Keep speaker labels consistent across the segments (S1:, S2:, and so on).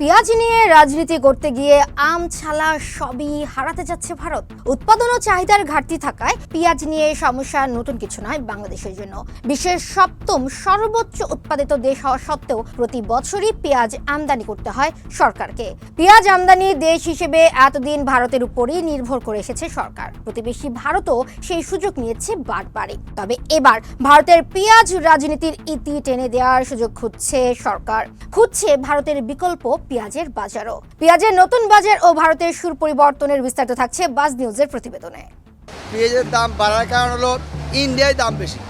S1: পেঁয়াজ নিয়ে রাজনীতি করতে গিয়ে আম, ছালা সবই হারাতে যাচ্ছে ভারত। উৎপাদন ও চাহিদার ঘাটতি থাকায় পেঁয়াজ নিয়ে সমস্যা নতুন কিছু নয় বাংলাদেশের জন্য। বিশ্বের সপ্তম সর্বোচ্চ উৎপাদিত দেশ হওয়া সত্ত্বেও প্রতি বছরই পেঁয়াজ আমদানি করতে হয় সরকারকে। পেঁয়াজ আমদানি দেশ হিসেবে এতদিন ভারতের উপরই নির্ভর করে এসেছে সরকার। প্রতিবেশী ভারতও সেই সুযোগ নিয়েছে বারবারই। তবে এবার ভারতের পেঁয়াজ রাজনীতির ইতি টেনে দেওয়ার সুযোগ খুঁজছে সরকার। খুঁজছে ভারতের বিকল্প পেঁয়াজের বাজারও। পেঁয়াজের নতুন বাজার ও ভারতের সুর পরিবর্তনের বিস্তারিত থাকছে বাজ নিউজের প্রতিবেদনে।
S2: পেঁয়াজের দাম বাড়ার কারণ হলো ইন্ডিয়ায় দাম বেশি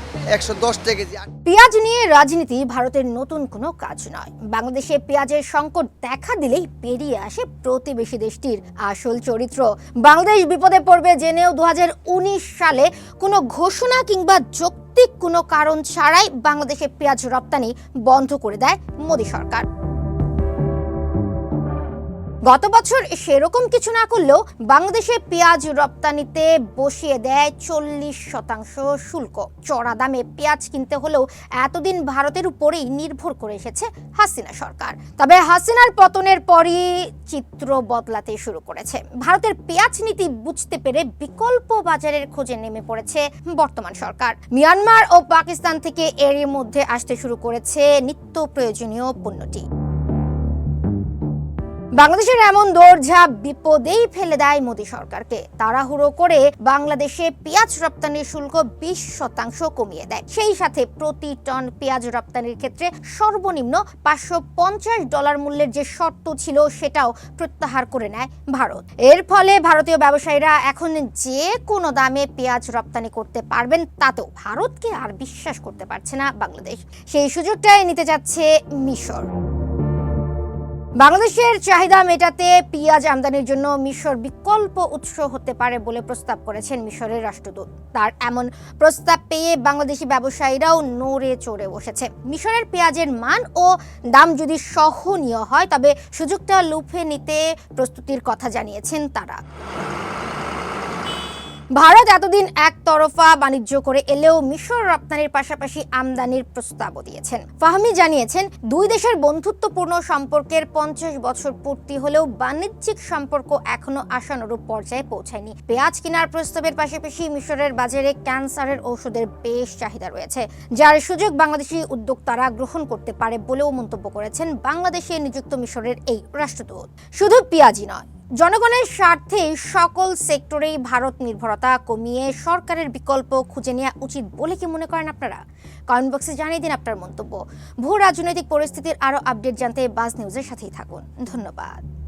S1: পেঁয়াজ নিয়ে রাজনীতি ভারতের নতুন কোনো কাজ নয়। বাংলাদেশে পেঁয়াজের সংকট দেখা দিলেই পেরিয়ে আসে প্রতিবেশী দেশটির আসল চরিত্র। বাংলাদেশ বিপদে পড়বে জেনেও দু হাজার উনিশ সালে কোনো ঘোষণা কিংবা যৌক্তিক কোনো কারণ ছাড়াই বাংলাদেশে পেঁয়াজ রপ্তানি বন্ধ করে দেয় মোদী সরকার। গত বছর সেরকম কিছু না করলেও বাংলাদেশে পেঁয়াজ রপ্তানিতে বসিয়ে দেয় চল্লিশ শতাংশ শুল্ক। চড়া দামে পেঁয়াজ কিনতে হলেও এতদিন ভারতের উপরেই নির্ভর করে এসেছে হাসিনা সরকার। তবে হাসিনার পতনের পরই চিত্র বদলাতে শুরু করেছে। ভারতের পেঁয়াজ নীতি বুঝতে পেরে বিকল্প বাজারের খোঁজে নেমে পড়েছে বর্তমান সরকার। মিয়ানমার ও পাকিস্তান থেকে এরই মধ্যে আসতে শুরু করেছে নিত্য প্রয়োজনীয় পণ্যটি। বাংলাদেশের এমন দৌড়ঝাঁপ বিপদেই ফেলে দেয় মোদী সরকারকে। তাড়াহুড়ো করে বাংলাদেশে পেঁয়াজ রপ্তানির শুল্ক বিশ শতাংশ কমিয়ে দেয়। সেই সাথে প্রতি টন পেঁয়াজ রপ্তানির ক্ষেত্রে সর্বনিম্ন পাঁচশো পঞ্চাশ ডলার মূল্যের যে শর্ত ছিল, সেটাও প্রত্যাহার করে নেয় ভারত। এর ফলে ভারতীয় ব্যবসায়ীরা এখন যে কোনো দামে পেঁয়াজ রপ্তানি করতে পারবেন, তাতেও ভারতকে আর বিশ্বাস করতে পারছে না বাংলাদেশ। সেই সুযোগটাই নিতে যাচ্ছে মিশর। বাংলাদেশের চাহিদা মেটাতে পেঁয়াজ আমদানির জন্য মিশর বিকল্প উৎস হতে পারে বলে প্রস্তাব করেছেন মিশরের রাষ্ট্রদূত। তার এমন প্রস্তাব পেয়ে বাংলাদেশি ব্যবসায়ীরাও নড়ে চড়ে বসেছে। মিশরের পেঁয়াজের মান ও দাম যদি সহনীয় হয়, তবে সুযোগটা লুফে নিতে প্রস্তুতির কথা জানিয়েছেন তারা। ভারত এতদিন একতরফা বাণিজ্য করে এলেও মিশর রপ্তানির পাশাপাশি আমদানির প্রস্তাবও দিয়েছেন। ফাহমি জানিয়েছেন, দুই দেশের বন্ধুত্বপূর্ণ সম্পর্কের পঞ্চাশ বছর পূর্তি হলেও বাণিজ্যিক সম্পর্ক এখনও আশানুরূপ পর্যায়ে পৌঁছায়নি। পেঁয়াজ কেনার প্রস্তাবের পাশাপাশি মিশরের বাজারে ক্যান্সারের ওষুধের বেশ চাহিদা রয়েছে, যার সুযোগ বাংলাদেশি উদ্যোক্তারা গ্রহণ করতে পারে বলেও মন্তব্য করেছেন বাংলাদেশে নিযুক্ত মিশরের এই রাষ্ট্রদূত। শুধু পেঁয়াজই নয় জনগণের স্বার্থে সকল সেক্টরেই ভারত নির্ভরতা কমিয়ে সরকারের বিকল্প খুঁজে নেওয়া উচিত বলে কি মনে করেন আপনারা? কমেন্ট বক্সে জানিয়ে দিন আপনার মন্তব্য। ভূ রাজনৈতিক পরিস্থিতির আরও আপডেট জানতে বাজ নিউজের সাথেই থাকুন। ধন্যবাদ।